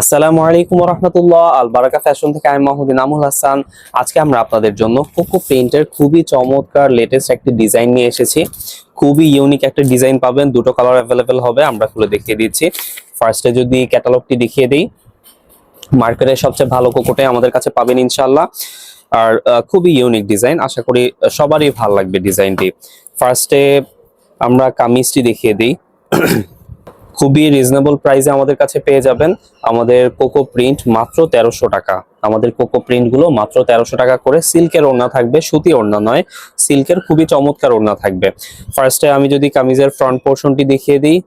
আসসালামু আলাইকুম রহমতুল্লাহ আল বারাকা ফ্যাশন থেকে আমি মাহমুদিন আমুল হাসান। আজকে আমরা আপনাদের জন্য কোকো প্রিন্টের খুবই চমৎকার লেটেস্ট একটি ডিজাইন নিয়ে এসেছি। খুবই ইউনিক একটা ডিজাইন পাবেন, দুটো কালার অ্যাভেলেবেল হবে, আমরা খুলে দেখিয়ে দিচ্ছি। ফার্স্টে যদি ক্যাটালগটি দেখিয়ে দিই মার্কেটের সবচেয়ে ভালো কোকোটাই আমাদের কাছে পাবেন ইনশাল্লাহ আর খুবই ইউনিক ডিজাইন আশা করি সবারই ভালো লাগবে ডিজাইনটি ফার্স্টে আমরা কামিজটি দেখিয়ে দিই। খুবই রিজনেবল প্রাইসে আমাদের কাছে পেয়ে যাবেন। আমাদের কোকো প্রিন্ট মাত্র তেরোশো টাকা। আমাদের কোকো প্রিন্টগুলো মাত্র তেরোশো টাকা করে সিল্কের ওড়না থাকবে, সুতি ওড়না নয় সিল্কের খুবই চমৎকার ওড়না থাকবে। ফার্স্টে আমি যদি কামিজের ফ্রন্ট পোর্শনটি দেখিয়ে দিই।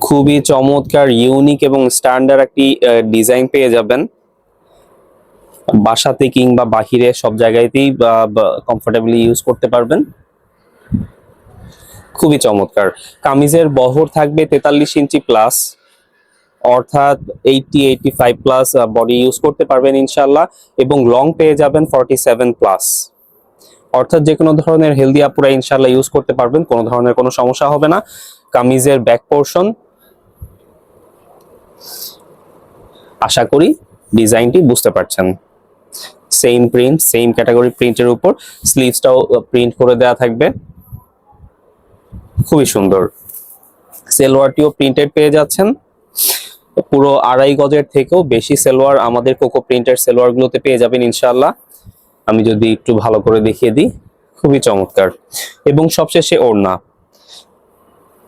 খুবই চমৎকার ইউনিক এবং স্ট্যান্ডার্ড একটি ডিজাইন পেয়ে যাবেন। বাসাতে কিংবা বাহিরে সব জায়গাতেই কমফোর্টেবলি ইউজ করতে পারবেন। খুবই চমৎকার। কামিজের বহর থাকবে তেতাল্লিশ ইঞ্চি প্লাস অর্থাৎ eighty eighty five plus body use করতে পারবেন ইনশাল্লাহ এবং লং পেয়ে যাবেন ফর্টি সেভেন প্লাস অর্থাৎ যে কোনো ধরনের হেলদি আপুরা ইনশাল্লাহ ইউজ করতে পারবেন, কোনো ধরনের কোনো সমস্যা হবে না। কামিজের ব্যাক পোর্শন আশা করি ডিজাইনটি বুঝতে পারছেন। সেম প্রিন্ট সেম ক্যাটাগরি প্রিন্টের উপর স্লিভসটাও প্রিন্ট করে দেওয়া থাকবে। খুবই সুন্দর। সেলোয়ারটিও প্রিন্টেড পেয়ে যাচ্ছেন। পুরো আড়াই গজের থেকেও বেশি সেলোয়ার আমাদের কোকো প্রিন্টের সেলোয়ার গুলোতে পেয়ে যাবেন ইনশাল্লাহ আমি যদি একটু ভালো করে দেখিয়ে দিই, খুবই চমৎকার। এবং সবশেষে ওড়না।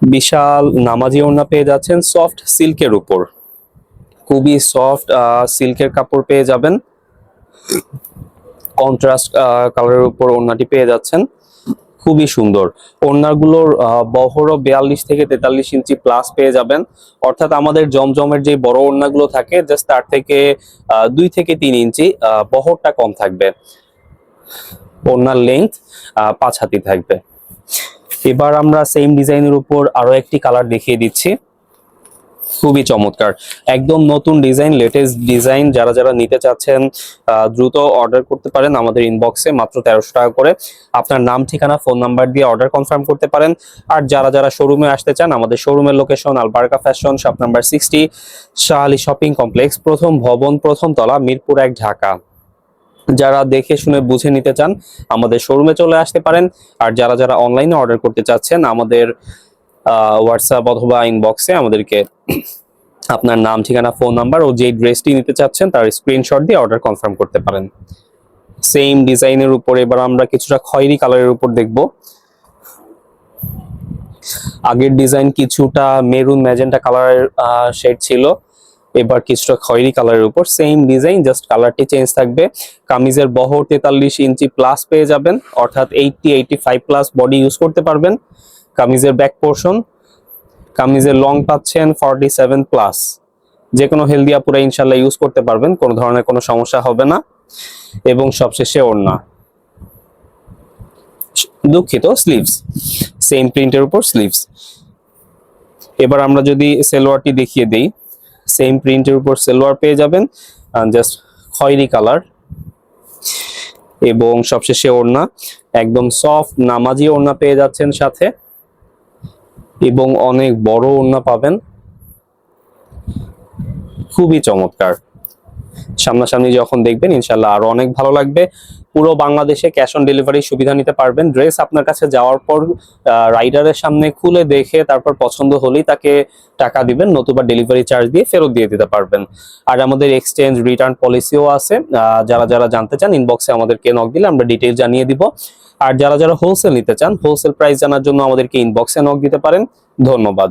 বিশাল নামাজি ওড়না পেয়ে যাচ্ছেন সফট সিল্কের উপর। খুবই সফট সিল্কের কাপড় পেয়ে যাবেন। কন্ট্রাস্ট কালারের উপর ওড়নাটি পেয়ে যাচ্ছেন। খুবই সুন্দর। ওড়নাগুলোর বহরও বিয়াল্লিশ থেকে তেতাল্লিশ ইঞ্চি প্লাস পেয়ে যাবেন। অর্থাৎ আমাদের জমজমের যে বড় ওড়নাগুলো থাকে জাস্ট তার থেকে দুই থেকে তিন ইঞ্চি বহরটা কম থাকবে। ওড়নার লেন্থ পাঁচ হাতি থাকবে। এবার আমরা সেম ডিজাইনের উপর আরও একটি কালার দেখিয়ে দিচ্ছি। খুবই চমৎকার। একদম নতুন ডিজাইন লেটেস্ট ডিজাইন যারা যারা নিতে চাচ্ছেন দ্রুত অর্ডার করতে পারেন আমাদের ইনবক্সে মাত্র তেরোশো টাকা করে। আপনার নাম, ঠিকানা ফোন নাম্বার দিয়ে অর্ডার কনফার্ম করতে পারেন। আর যারা যারা শোরুমে আসতে চান, আমাদের শোরুমের location Albarka fashion shop number sixty Shah Ali shopping complex প্রথম ভবন, প্রথম তলা, মিরপুর এক, ঢাকা। যারা দেখে শুনে বুঝে নিতে চান, আমাদের শোরুমে চলে আসতে পারেন। আর যারা যারা অনলাইনে অর্ডার করতে চাচ্ছেন, আমাদের হোয়াটসঅ্যাপ অথবা ইনবক্সে আমাদেরকে আপনার নাম, ঠিকানা ফোন নাম্বার ও যে ড্রেসটি নিতে চাচ্ছেন তার স্ক্রিনশট দিয়ে অর্ডার কনফার্ম করতে পারেন। সেম ডিজাইনের উপর এবার আমরা কিছুটা খয়েরি কালারের উপর দেখব। আগের ডিজাইন কিছুটা মেরুন ম্যাজেন্টা কালারের শেড ছিল। এবার কিছুটা খয়েরি কালারের উপর সেম ডিজাইন জাস্ট কালারটি চেঞ্জ থাকবে। কামিজের বহর তেতাল্লিশ ইঞ্চি প্লাস পেয়ে যাবেন, অর্থাৎ eighty eighty five plus body use করতে পারবেন। কামিজের ব্যাক পোর্শন কামিজের লং পাচ্ছেন ফর্টি সেভেন প্লাস যে কোনো হেলদি আপুরা ইনশাল্লাহ ইউজ করতে পারবেন, কোনো ধরনের কোনো সমস্যা হবে না। এবং সবশেষে ওড়না। দুঃখিত স্লিভস সেম প্রিন্টের উপর স্লিভস এবার আমরা যদি সেলোয়ারটি দেখিয়ে দিই সেম প্রিন্টের উপর সেলোয়ার পেয়ে যাবেন জাস্ট খয়েরি কালার এবং সবশেষে ওড়না। একদম সফট নামাজি ওড়না পেয়ে যাচ্ছেন সাথে। এবং অনেক বড় ওড়না পাবেন। খুবই চমৎকার। সামনাসামনি যখন দেখবেন ইনশাল্লাহ আরও অনেক ভালো লাগবে। পুরো বাংলাদেশে ক্যাশ অন ডেলিভারি সুবিধা নিতে পারবেন। ড্রেস আপনার কাছে যাওয়ার পর রাইডারের সামনে খুলে দেখে তারপর পছন্দ হলেই তাকে টাকা দিবেন, নতুবা ডেলিভারি চার্জ দিয়ে ফেরত দিয়ে দিতে পারবেন। আর আমাদের এক্সচেঞ্জ রিটার্ন পলিসিও আছে। যারা যারা জানতে চান ইনবক্সে আমাদেরকে নক দিলে আমরা ডিটেইলস জানিয়ে দিব। আর যারা যারা হোলসেল নিতে চান হোলসেল প্রাইস জানার জন্য আমাদেরকে ইনবক্সে নক দিতে পারেন। ধন্যবাদ।